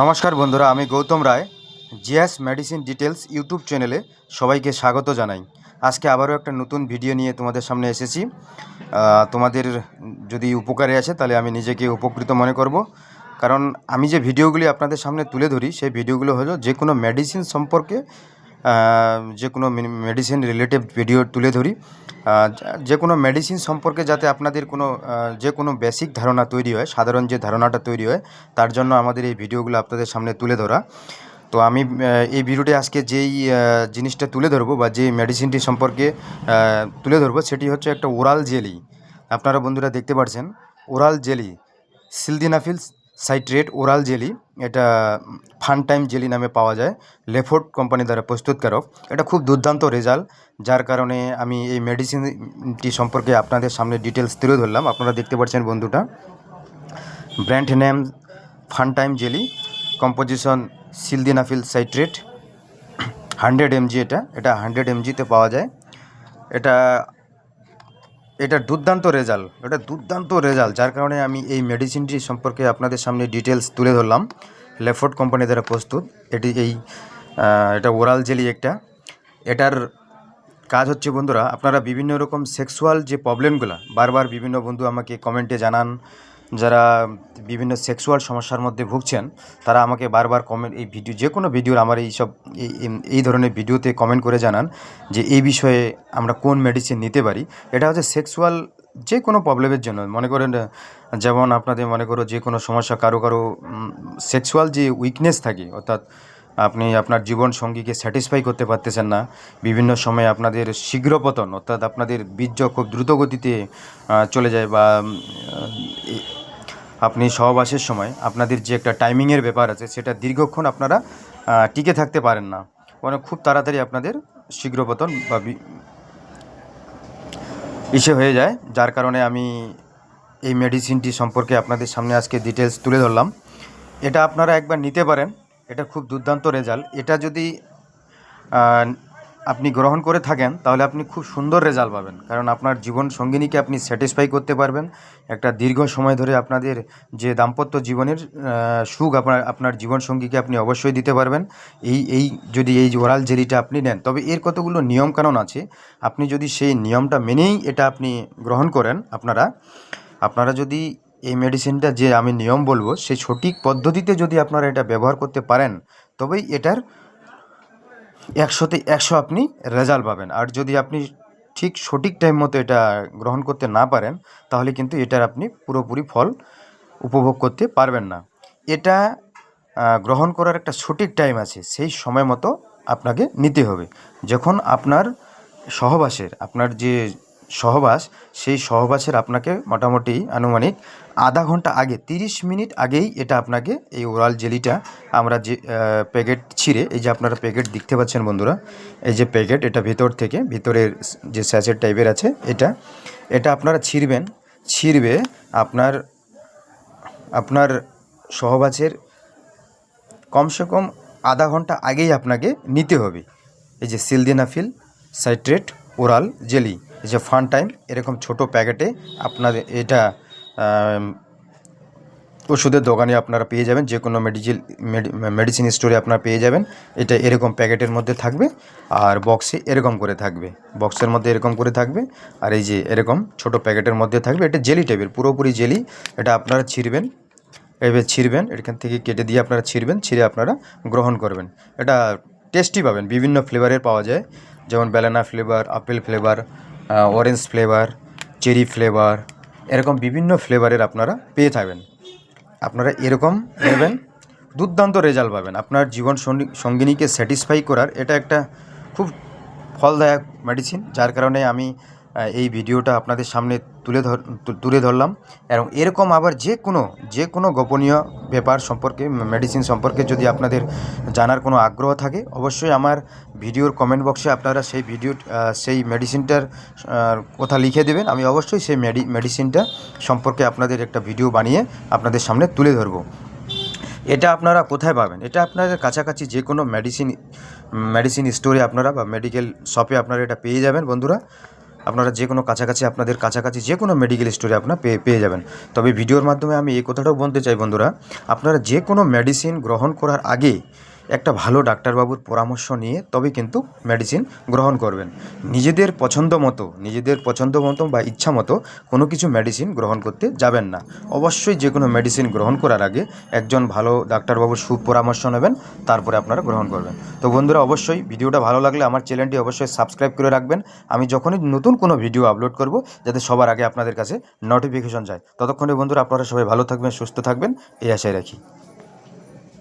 নমস্কার বন্ধুরা, আমি Gautam Roy, GS medicine details YouTube চ্যানেলে সবাইকে স্বাগত জানাই। আজকে আবারও একটা নতুন ভিডিও নিয়ে তোমাদের সামনে এসেছি। তোমাদের যদি উপকারে আসে, তাহলে আমি নিজেকে উপকৃত মনে করব। কারণ আমি যে ভিডিওগুলি আপনাদের সামনে তুলে ধরি, সেই ভিডিওগুলো হলো যে কোনো মেডিসিন সম্পর্কে যে কোনো মেডিসিন রিলেটেড ভিডিও তুলে ধরি। যে কোনো মেডিসিন সম্পর্কে যাতে আপনাদের কোনো যে কোনো বেসিক ধারণা তৈরি হয়, সাধারণ যে ধারণাটা তৈরি হয়, তার জন্য আমাদের এই ভিডিওগুলো আপনাদের সামনে তুলে ধরা। তো আমি এই ভিডিওটি আজকে যেই জিনিসটা তুলে ধরবো বা যে মেডিসিনটি সম্পর্কে তুলে ধরবো, সেটি হচ্ছে একটা ওরাল জেলি আপনারা বন্ধুরা দেখতে পাচ্ছেন oral jelly sildenafil citrate oral jelly, এটা ফান টাইম জেলি নামে পাওয়া যায় লেফোর্ড কোম্পানি দ্বারা প্রস্তুতকারক। এটা খুব দুর্দান্ত রেজাল্ট, যার কারণে আমি এই মেডিসিনটি সম্পর্কে আপনাদের সামনে ডিটেলস তুলে ধরলাম। আপনারা দেখতে পাচ্ছেন বন্ধুটা। Brand name fun time jelly, composition sildenafil citrate hundred mg এটা এটা হান্ড্রেড এমজিতে পাওয়া যায়। এটা এটা দুর্দান্ত রেজাল্ট। এটা দুর্দান্ত রেজাল্ট, যার কারণে আমি এই মেডিসিনটি সম্পর্কে আপনাদের সামনে ডিটেলস তুলে ধরলাম। লেফোর্ড কোম্পানি দ্বারা প্রস্তুত। এটি এই এটা ওরাল জেলি একটা। এটার কাজ হচ্ছে বন্ধুরা, আপনারা বিভিন্ন রকম সেক্সুয়াল যে প্রবলেমগুলো বারবার বিভিন্ন বন্ধু আমাকে কমেন্টে জানান যারা বিভিন্ন সেক্সুয়াল সমস্যার মধ্যে ভুগছেন, তারা আমাকে বারবার কমেন্ট এই ভিডিও যে কোনো ভিডিওর আমার এই সব, এই ধরনের ভিডিওতে কমেন্ট করে জানান যে এই বিষয়ে আমরা কোন মেডিসিন নিতে পারি। এটা হচ্ছে সেক্সুয়াল যে কোনো প্রবলেমের জন্য। মনে করেন যেমন আপনাদের মনে করো যে কোনো সমস্যা, কারও কারও সেক্সুয়াল যে উইকনেস থাকে, অর্থাৎ আপনি আপনার জীবন সঙ্গীকে স্যাটিসফাই করতে পারতেছেন না, বিভিন্ন সময়ে আপনাদের শীঘ্র পতন অর্থাৎ আপনাদের বীর্য খুব দ্রুত গতিতে চলে যায় বা আপনি সহবাসের সময় আপনাদের যে একটা টাইমিংয়ের ব্যাপার আছে, সেটা দীর্ঘক্ষণ আপনারা টিকে থাকতে পারেন না। মানে খুব তাড়াতাড়ি আপনাদের শীঘ্র পতন বা ইসে হয়ে যায়, যার কারণে আমি এই মেডিসিনটি সম্পর্কে আপনাদের সামনে আজকে ডিটেলস তুলে ধরলাম। এটা আপনারা একবার নিতে পারেন, এটা খুব দুর্দান্ত রেজাল্ট এটা যদি আপনি গ্রহণ করে থাকেন, তাহলে আপনি খুব সুন্দর রেজাল্ট পাবেন। কারণ আপনার জীবন সঙ্গিনীকে আপনি স্যাটিসফাই করতে পারবেন। একটা দীর্ঘ সময় ধরে আপনাদের যে দাম্পত্য জীবনের সুখ আপনার আপনার জীবন সঙ্গীকে আপনি অবশ্যই দিতে পারবেন। এই এই যদি এই ওরাল জেলিটা আপনি নেন, তবে এর কতগুলো নিয়ম নিয়মকানুন আছে? আপনি যদি সেই নিয়মটা মেনেই এটা আপনি গ্রহণ করেন, আপনারা আপনারা যদি এই মেডিসিনটা যে আমি নিয়ম বলব সেই সঠিক পদ্ধতিতে যদি আপনারা এটা ব্যবহার করতে পারেন, তবেই এটার একশোতে একশো আপনি রেজাল্ট পাবেন। আর যদি আপনি ঠিক সঠিক টাইম মতো এটা গ্রহণ করতে না পারেন, তাহলে কিন্তু এটার আপনি পুরোপুরি ফল উপভোগ করতে পারবেন না। এটা গ্রহণ করার একটা সঠিক টাইম আছে, সেই সময় মতো আপনাকে নিতে হবে। যখন আপনার সহবাসের, আপনার যে সহবাস, সেই সহবাসের আপনাকে মোটামুটি আনুমানিক আধা ঘণ্টা আগে, তিরিশ মিনিট আগেই এটা আপনাকে এই ওরাল জেলিটা আমরা যে প্যাকেট ছিঁড়ে, এই যে আপনারা প্যাকেট দেখতে পাচ্ছেন বন্ধুরা, এই যে প্যাকেট, এটা ভেতর থেকে, ভিতরের যে স্যাচের টাইপের আছে, এটা এটা আপনারা ছিঁড়বেন, ছিঁড়বে আপনার আপনার সহবাসের কমসে কম আধা ঘণ্টা আগেই আপনাকে নিতে হবে। এই যে সিলদিনাফিল সাইট্রেট ওরাল জেলি। এই যে ফান টাইম এরকম ছোট প্যাকেটে আপনার এটা ওষুধের দোকানে আপনারা পেয়ে যাবেন, যে কোনো মেডিকেল মেডিসিন স্টোরে আপনারা পেয়ে যাবেন। এটা এরকম প্যাকেটের মধ্যে থাকবে আর বক্সে এরকম করে থাকবে। বক্সের মধ্যে এরকম করে থাকবে আর এই যে এরকম ছোট প্যাকেটের মধ্যে থাকবে। এটা জেলি টাইপের পুরোপুরি জেলি এটা আপনারা ছিঁড়বেন এবার ছিঁড়বেন, এখান থেকে কেটে দিয়ে আপনারা ছিঁড়বেন, ছিঁড়ে আপনারা গ্রহণ করবেন। এটা টেস্টি পাবেন, বিভিন্ন ফ্লেভারের পাওয়া যায়। যেমন banana flavour apple flavour orange flavour cherry flavour এরকম বিভিন্ন ফ্লেভারের আপনারা পেয়ে থাকবেন। আপনারা এরকম নেবেন, দুর্দান্ত রেজাল্ট পাবেন। আপনার জীবন সঙ্গী- সঙ্গিনীকে স্যাটিসফাই করার এটা একটা খুব ফলদায়ক মেডিসিন যার কারণে আমি এই ভিডিওটা আপনাদের সামনে তুলে ধর তুলে ধরলাম। এবং এরকম আবার যে কোনো যে কোনো গোপনীয় ব্যাপার সম্পর্কে মেডিসিন সম্পর্কে যদি আপনাদের জানার কোনো আগ্রহ থাকে, অবশ্যই আমার ভিডিওর কমেন্ট বক্সে আপনারা সেই ভিডিও সেই মেডিসিনটার কথা লিখে দেবেন। আমি অবশ্যই সেই মেডি মেডিসিনটা সম্পর্কে আপনাদের একটা ভিডিও বানিয়ে আপনাদের সামনে তুলে ধরবো। এটা আপনারা কোথায় পাবেন? এটা আপনাদের কাছাকাছি যে কোনো মেডিসিন মেডিসিন স্টোরে আপনারা বা মেডিকেল শপে আপনারা এটা পেয়ে যাবেন বন্ধুরা। আপনারা যে কোনো কাছাকাছি, আপনাদের কাছাকাছি যে কোনো মেডিকেল স্টোরে আপনার পেয়ে পেয়ে যাবেন। তবে ভিডিওর মাধ্যমে আমি এই কথাটাও বলতে চাই বন্ধুরা, আপনারা যে কোনো মেডিসিন গ্রহণ করার আগে একটা ভালো ডাক্তারবাবুর পরামর্শ নিয়ে তবে কিন্তু মেডিসিন গ্রহণ করবেন। নিজেদের পছন্দ মতো, নিজেদের পছন্দ মতো বা ইচ্ছা মতো কোনো কিছু মেডিসিন গ্রহণ করতে যাবেন না। অবশ্যই যে কোনো মেডিসিন গ্রহণ করার আগে একজন ভালো ডাক্তারবাবুর সুপরামর্শ নেবেন, তারপরে আপনারা গ্রহণ করবেন। তো বন্ধুরা, অবশ্যই ভিডিওটা ভালো লাগলে আমার চ্যানেলটি অবশ্যই সাবস্ক্রাইব করে রাখবেন। আমি যখনই নতুন কোনো ভিডিও আপলোড করব, যাতে সবার আগে আপনাদের কাছে নোটিফিকেশন যায়। ততক্ষণে বন্ধুরা, আপনারা সবাই ভালো থাকবেন, সুস্থ থাকবেন, এই আশায় রাখি।